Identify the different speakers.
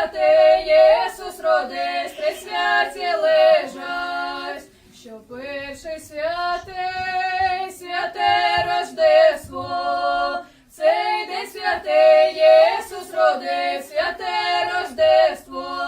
Speaker 1: святий Єсус родись, три святі лежать, що перший святий.